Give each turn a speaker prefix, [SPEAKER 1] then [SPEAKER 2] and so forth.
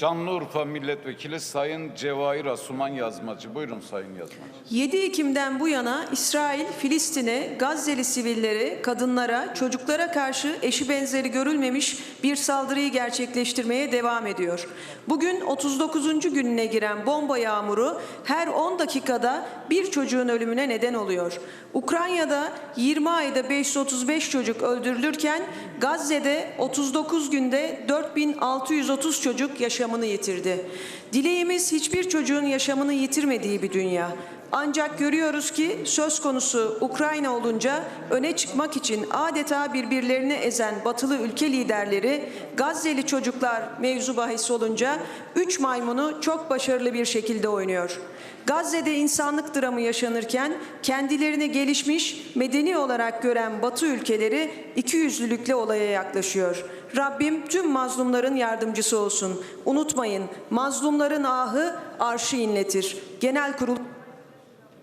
[SPEAKER 1] Şanlıurfa Milletvekili Sayın Cevahir Asuman Yazmacı. Buyurun Sayın Yazmacı.
[SPEAKER 2] 7 Ekim'den bu yana İsrail, Filistin'e, Gazze'li sivillere, kadınlara, çocuklara karşı eşi benzeri görülmemiş bir saldırıyı gerçekleştirmeye devam ediyor. Bugün 39. gününe giren bomba yağmuru her 10 dakikada bir çocuğun ölümüne neden oluyor. Ukrayna'da 20 ayda 535 çocuk öldürülürken Gazze'de 39 günde 4630 çocuk yaşamını yitirdi. Dileğimiz hiçbir çocuğun yaşamını yitirmediği bir dünya. Ancak görüyoruz ki söz konusu Ukrayna olunca öne çıkmak için adeta birbirlerini ezen batılı ülke liderleri Gazze'li çocuklar mevzu bahis olunca üç maymunu çok başarılı bir şekilde oynuyor. Gazze'de insanlık dramı yaşanırken kendilerini gelişmiş, medeni olarak gören Batı ülkeleri ikiyüzlülükle olaya yaklaşıyor. Rabbim tüm mazlumların yardımcısı olsun. Unutmayın, mazlumların ahı arşı inletir. Genel kurul